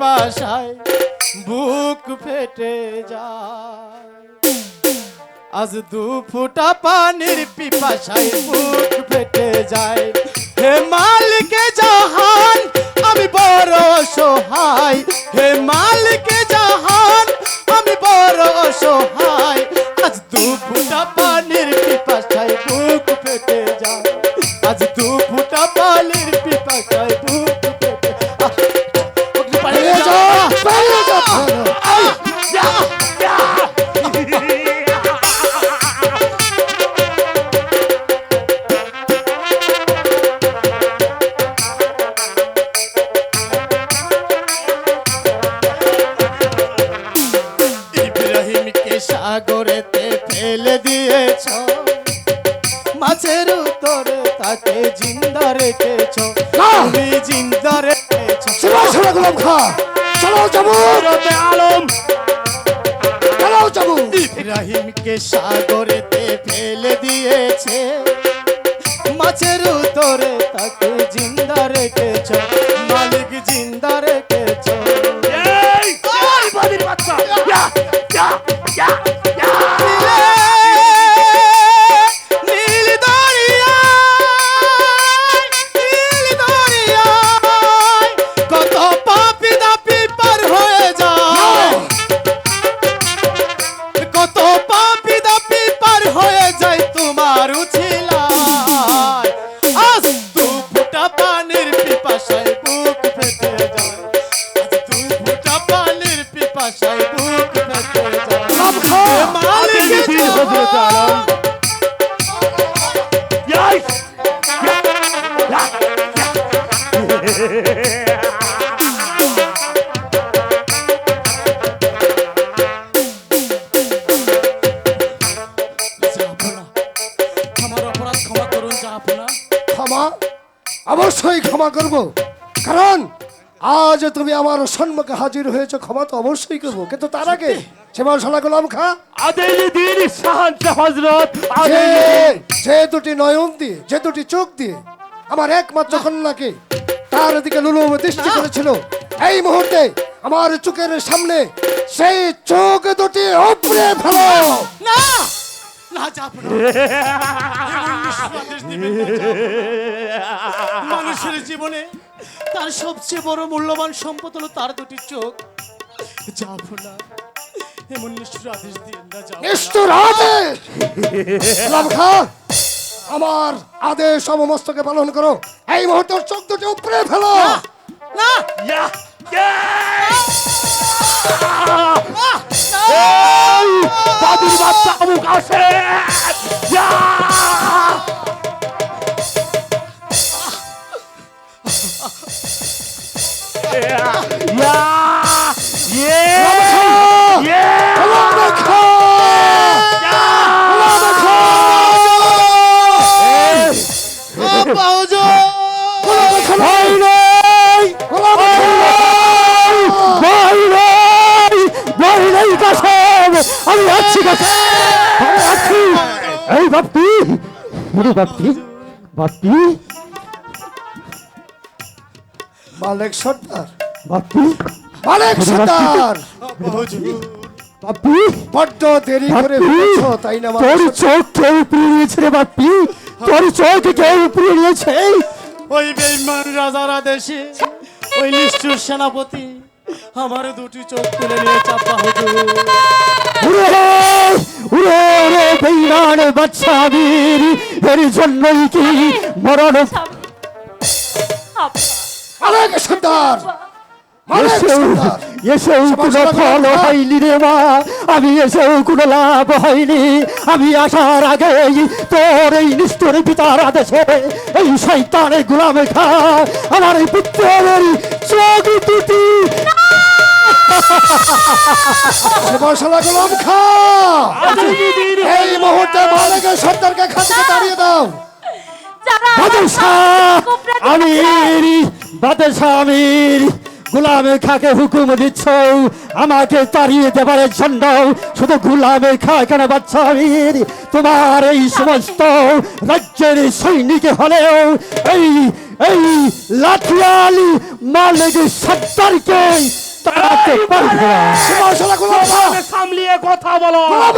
পাশায় বুক ফেটে যায়। আজ দু ফুটা পানির পিপাসায় বুক ফেটে যায়। হে মালিকে জাহান, আমি বড় সহায় হে মালিকে জাহান, আমি বড় সহায় আজ দু ফুটা সাগরেতে ফেলে দিয়েছ। মাছের উত্তরে তাকে জিন্দা রেখেছ! তুমি জিন্দা রেখেছ। গোলাম খা। চলো যাব। আলম। চলো যাব। ইব্রাহিমকে সাগরেতে ফেলে দিয়েছে। মাছের উত্তরে তাকে জিন্দা রেখেছ। অবশ্যই ক্ষমা করব। কারণ আজ তুমি আমার সম্মুখে হাজির হয়েছে ক্ষমা তো অবশ্যই করব। কিন্তু তার আগে সেবার সালা গোলাম খা। আদেল দিন শাহানশাহ হযরত যে দুটি নয়ন দিয়ে যে দুটি চোখ দিয়ে আমার একমাত্র কন্যাকে তার দিকে লুলুম দৃষ্টি করেছিল এই মুহূর্তে আমার চোখের সামনে সেই চোখ দুটি উপড়ে ফেলো। না। না না, মানুষের জীবনে তার সবচেয়ে বড় মূল্যবান সম্পদ হলো তার দুটি চোখ। জাহাপনা এমন নিষ্ঠুর আদেশ দিন না জাহাপনা। নিষ্ঠুর আদেশ! আমার আদেশ সমস্তকে পালন করো। এই মুহূর্তে চোখ দুটি উপড়ে ফেলো। না না। এই বাদির বাচ্চা অমুক আসে। ইয়া আমি আছি। আমি আছি। এই বাপ্পি ওরে বাপ্পি বাপ্পি মালিক সর্দার। বাপ্পি মালিক সর্দার। বাপ্পি বড্ড দেরি করে তাই না তোর চোখ কেউ উপড়ে নিয়েছে রে বাপ্পি তোর চোখ কেউ উপড়ে নিয়েছে। ওই বেইমান রাজার আদেশে ওই নিষ্ঠুর সেনাপতি আমার দুটি চোখ তুলে নিয়ে চাপা হুজুর। উরে উরে উরে বেইমান বাচ্চা বীর এর জন্যই কি মরণ? সর্দার মালিক এসেও এসেও কোনো ফল হয়নি রে মা আমি এসেও কোনো লাভ হয়নি। আমি আসার আগেই তোর এই নিষ্ঠুর পিতার আদেশে এই শৈতানের গুলামে খা আমার এই পুত্রের চোখ দুটি। মশলা গোলাম খা। এই মুহূর্তে মালিকের দাও। বাদশাহ আমির। গোলামের খাকে হুকুম দিচ্ছ আমাকে তাড়িয়ে দেবার জন্য শুধু গোলামের খা কেন বাচ্চা তোমার এই সমস্ত রাজ্যের সৈনিক হলেও এই এই লাঠিয়ালি মালিক সত্তরকে গোলাম খা সামলিয়ে কথা বলো। গোলাম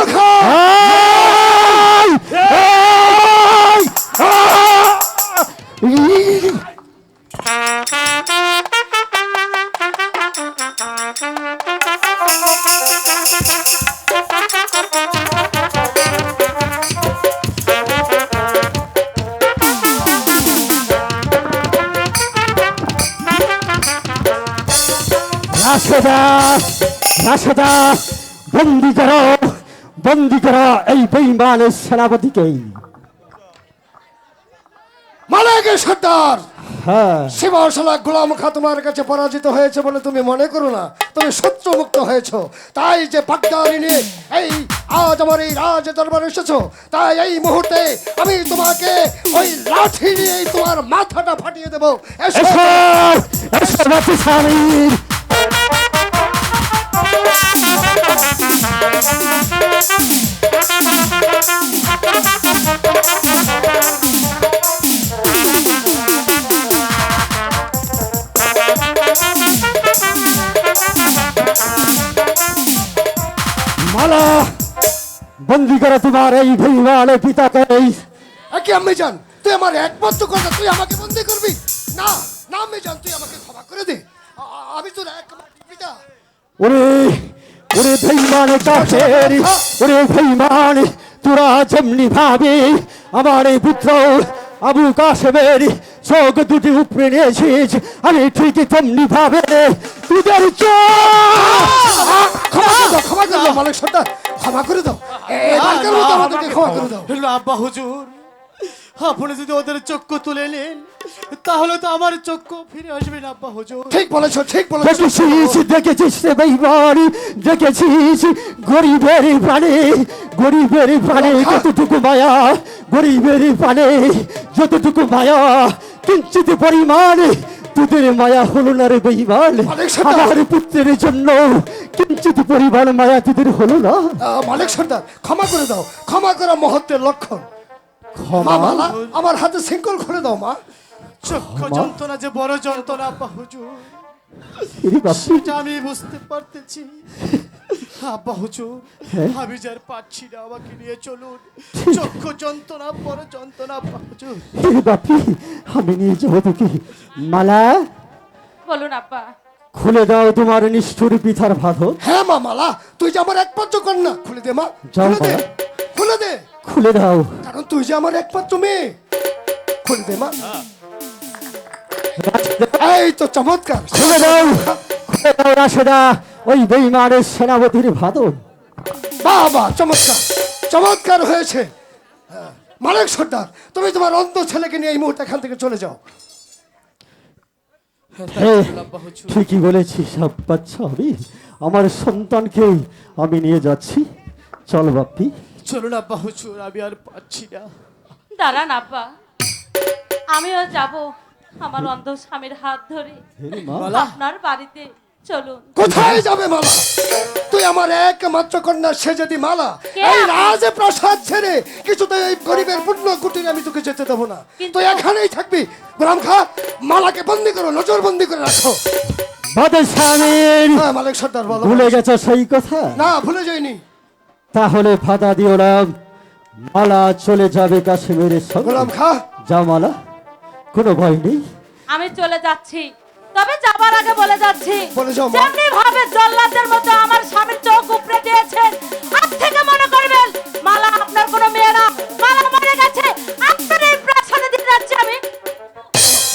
রাশেদা রাশেদা বন্দি করো বন্দি করো এই বেইমানের সেনাপতিকেই মালিকের সর্দার হ্যাঁ। গোলাম কাছে পরাজিত হয়েছে বলে তুমি মনে করো না? তুমি শত্রুমুক্ত হয়েছ। তাই যে বাগদারি নিয়ে এই আজ আমার এই রাজ দরবারে এসেছ। তাই এই মুহূর্তে আমি তোমাকে ওই লাঠি নিয়ে তোমার মাথাটা ফাটিয়ে দেবো। এসো। এসো মালা বন্দি করো তোমার এই ভৈমানে পিতাকে। কি আমি জান তুই আমার একমাত্র কথা তুই আমাকে বন্দি করবি? না না আমি জান তুই আমাকে ক্ষমা করে দে। আমি তোর একমাত্র পিতা। ওরে ওরে ভৈমান কাছের ওরে ভৈমান তোরা যেমনি ভাবে আমার এই পুত্র আবু কাশেমের চোখ দুটি উপরে নিয়েছিস আমি ঠিক তেমনি ভাবে। তোদের চোখ! ক্ষমা করে দাও ক্ষমা করে দাও ক্ষমা করে দাও। আব্বা হুজুর। আপনি যদি ওদের চক্ষু তুলে নেন তাহলে তো আমার চক্ষু ফিরে আসবে না আব্বা হুজুর। ঠিক বলেছ ঠিক বলেছ। দেখেছিস দেখেছিস রে বেইমান দেখেছিস গরিবের প্রাণে গরিবের প্রাণে যতটুকু মায়া গরিবের প্রাণে যতটুকু মায়া কিঞ্চিত পরিমাণে তোদের মায়া হলো না রে বেইমান। আমার পুত্রের জন্য কিঞ্চিত পরিমাণ মায়া তোদের হলো না। মালিক সর্দার ক্ষমা করে দাও ক্ষমা করা মহত্বের লক্ষণ। ক্ষমা। মালা আমার হাতে সিঙ্কল খুলে দাও মা। চক্ষু যন্ত্রণা যে বড় যন্ত্রণা আব্বা হুজুর। সেটা আমি বুঝতে পারতেছি। আব্বা হুজুর হ্যাঁ? আমি যার পাচ্ছি না আমাকে নিয়ে চলুন। চক্ষু যন্ত্রণা বড় যন্ত্রণা আব্বা হুজুর। বাপরে, আমি নিয়ে যাব তোকে মালা বলুন আব্বা। খুলে দাও তোমার নিষ্ঠুর পিতার ভাদর হ্যাঁ মা মালা তুই যে আমার একমাত্র কন্যা খুলে দে মা খুলে দে খুলে দে। খুলে দাও। কারণ তুই যে আমার একমাত্র মেয়ে। খুলে দে মা এই তো চমৎকার। খুলে দাও। খুলে দাও রাশেদা। ওই বেইমানের সেনাপতির ভাদর বাবা চমৎকার। চমৎকার হয়েছে। হ্যাঁ, মালিক সর্দার তুমি তোমার অন্ধ ছেলেকে নিয়ে এই মুহূর্তে এখান থেকে চলে যাও। ঠিকই বলেছিস বাচ্চা আমি আমার সন্তানকে আমি নিয়ে যাচ্ছি। চল বাপ্পি। চলুন আব্বা হুজুর আমি আর পাচ্ছি না। দাঁড়ান আব্বা। আমিও যাব আমার অন্ধ স্বামীর হাত ধরে। আপনার বাড়িতে চলুন। কোথায় যাবে মালা তুই আমার একমাত্র কন্যা সে যদি মালা এই রাজ প্রাসাদ ছেড়ে কিছুতে এই গরিবের পূর্ণ কুটিরে আমি তোকে যেতে দেবো না। তুই এখানেই থাকবি। গোলাম খা মালাকে বন্দি করো নজর বন্দি করে রাখো। বাদে স্বামীর হ্যাঁ মালিক সর্দার বলো। ভুলে গেছ সেই কথা? না ভুলে যাইনি। তাহলে ফাদা দিও না। মালা চলে যাবে কাশ্মীরের গোলাম খা। যা মালা কোনো ভয় নেই। আমি চলে যাচ্ছি। তবে যাবার আগে বলে যাচ্ছি যেমনি ভাবে জল্লাদের মতো আমার স্বামীর চোখ উপড়ে দিয়েছেন আজ থেকে মনে করবেন মালা আপনার কোনো মেয়ে না। মালা মরে গেছে। আপনার এই প্রাসাদে দিন যাচ্ছি আমি।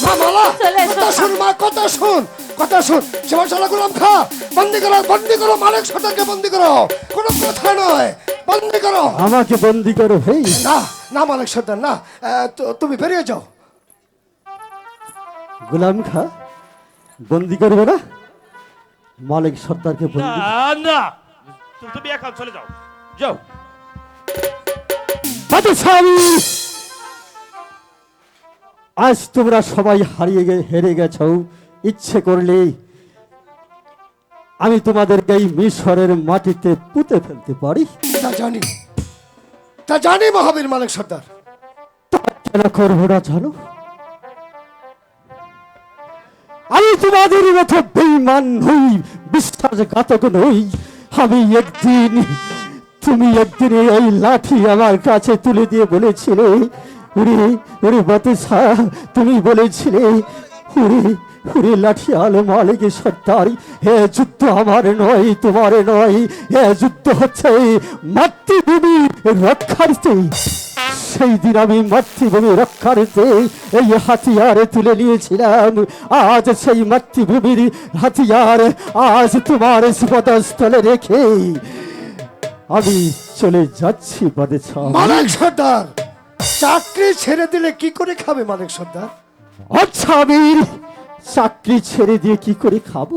মালা কথা শুন মা কথা শুন কথা শুন। সীমাশালা গোলাম খা বন্দি করো বন্দি করো মালিক সর্দারকে বন্দি করো। কোনো কথা নয় বন্দি করো। আমাকে বন্দি করো হেই। না না মালিক সর্দার না। তুমি বেরিয়ে যাও। গোলাম খা বন্দি করবে না? মালিক সর্দারকে বন্দি না না। তুমি একা চলে যাও। যাও। বাদে স্বামী আজ তোমরা সবাই হারিয়ে গে হেরে গেছো। ইচ্ছে করলে আমি তোমাদেরকে এই মিশরের মাটিতে পুঁতে ফেলতে পারি। তা জানি। তা জানি মহাবীর মালিক সর্দার। কেন করব না জানো? আমি তোমাদের মতো বেইমান হই বিশ্বাসঘাতক নই। আমি একদিন তুমি একদিন এই লাঠি আমার কাছে তুলে দিয়ে বলেছিলে ওরে ওরে বাতাসা, তুমি বলেছিলে ওরে ওরে লাঠি আলো মালিক সর্দার হে যুদ্ধ আমার নয়, তোমার নয় হে যুদ্ধ হচ্ছে মাতৃভূমি রক্ষার্থে সেই দিন আমি মাতৃভূমি রক্ষার্থে এই হাতিয়ার তুলে নিয়েছিলাম। আজ সেই মাতৃভূমির হাতিয়ার, আজ তোমার সুপদস্থলে রেখে আমি চলে যাচ্ছি বাদেছা মালিক সর্দার! চাকরি ছেড়ে দিলে কি করে খাবে মালিক সর্দার? আচ্ছা আমির, চাকরি ছেড়ে দিয়ে কি করে খাব?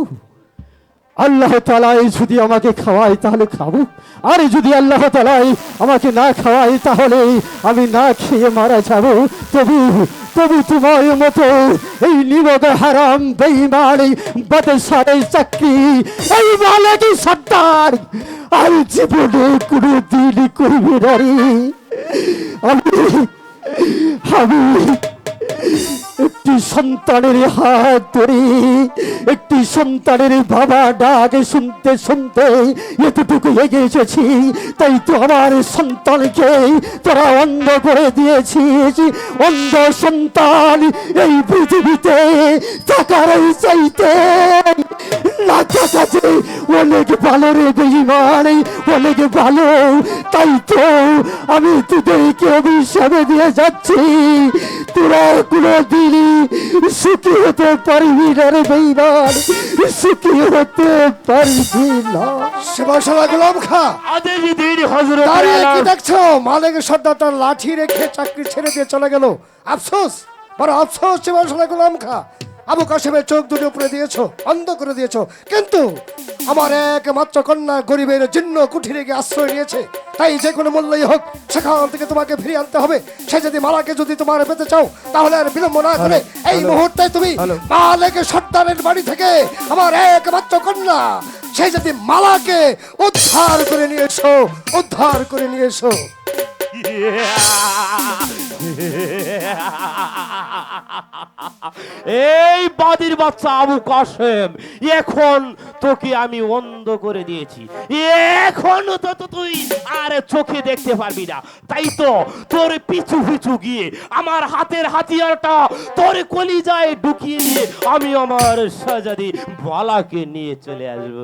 আল্লাহ তালাই যদি আমাকে খাওয়ায় তাহলে খাব। আর যদি আল্লাহ তালাই আমাকে না খাওয়ায় তাহলে আমি না খেয়ে মারা যাব। তবু তবু তোমার মতো এই নিবদ হারাম বেইমানি বাদশাহের চাকরি, এই মালিক সর্দার আর জীবনে কোনো দিন করবে না রে। আমি আমি একটি সন্তানের হাত ধরে, একটি সন্তানের বাবা ডাক শুনতে শুনতে এতটুকু এগিয়ে এসেছি, তাই তো আমার সন্তানকে তোরা অন্ধ করে দিয়েছিস। অন্ধ সন্তান এই পৃথিবীতে থাকার চাইতে না থাকাতে অনেক ভালো রে বেইমান অনেক ভালো। তাই তো আমি তোদেরকে অভিশাপে দিয়ে যাচ্ছি। তোরা কোনো দিনই সুখী হতে পারবি না রে বেইমান। সুখী হতে পারবি না। সেবাশালা গোলাম খা। আদেশ দিন হজরত দাঁড়িয়ে কি দেখছ? মালিক সর্দার তার লাঠি রেখে চাকরি ছেড়ে দিয়ে চলে গেল। আফসোস বড় আফসোস সেবাশালা গোলাম খা। আবু কাশেমের চোখ দুটো উপরে দিয়েছ অন্ধ করে দিয়েছ। কিন্তু আমার একমাত্র কন্যা গরিবের জীর্ণ কুঠিরে গিয়ে আশ্রয় নিয়েছে। তাই যে কোনো মূল্যই হোক সেখান থেকে তোমাকে ফিরিয়ে আনতে হবে। সে যদি মালাকে যদি তোমার পেতে চাও তাহলে আর বিলম্ব না করে এই মুহূর্তে তুমি মালিক সর্দারের বাড়ি থেকে আমার একমাত্র কন্যা সে যদি মালাকে উদ্ধার করে নিয়ে এসো উদ্ধার করে নিয়ে এসো এই বাদির বাচ্চা আবু কাসেম, এখন তোকে আমি অন্ধ করে দিয়েছি। এখন তো তুই আর চোখে দেখতে পারবি না। তাই তো তোর পিছু পিছু গিয়ে আমার হাতের হাতিয়ারটা তোর কলিজায় ঢুকিয়ে দিয়ে আমি আমার সাজাদি বালাকে নিয়ে চলে আসব।